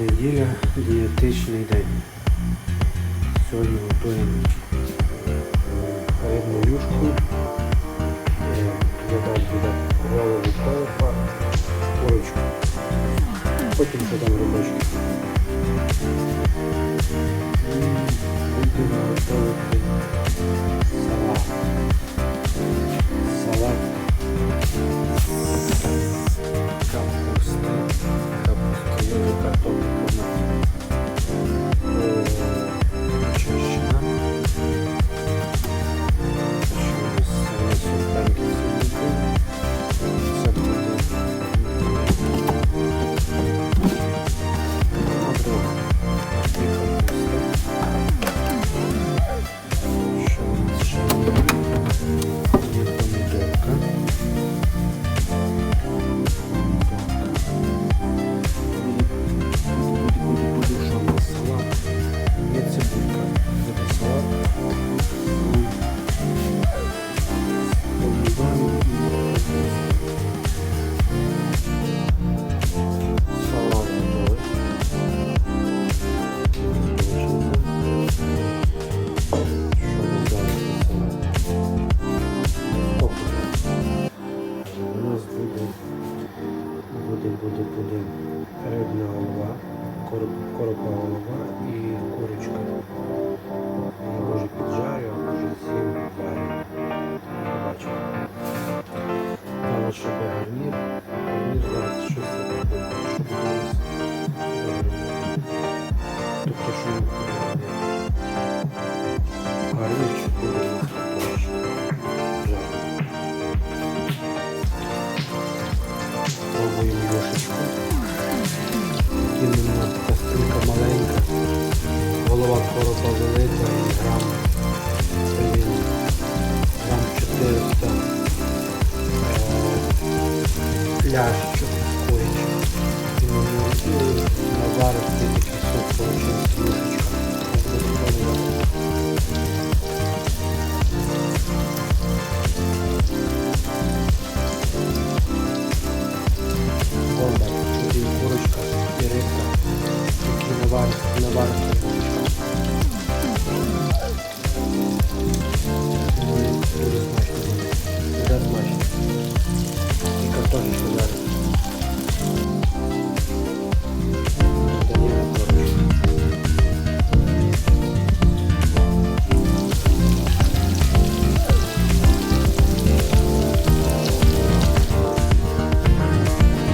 Неділя, дієтичний день. Сьогодні готуємо рибну юшку. Е, Я буде голову колопа, курочку. Потім ще там робочку. Будемо готувати буде, буде, буде рибна голова, коропа голова і курочка. Я може піджарю, а може з'їм варю. Побачимо. Але щоб гарнір, гарнір зараз щось таке буде, щоб десь. Тобто, що Іменно кастрюлька маленька, голова коропа велика і грам, блін, грам 400 е, ляшечок курячок. І наварити сок получився. бару. Дуже смачно. Дуже смачно. І.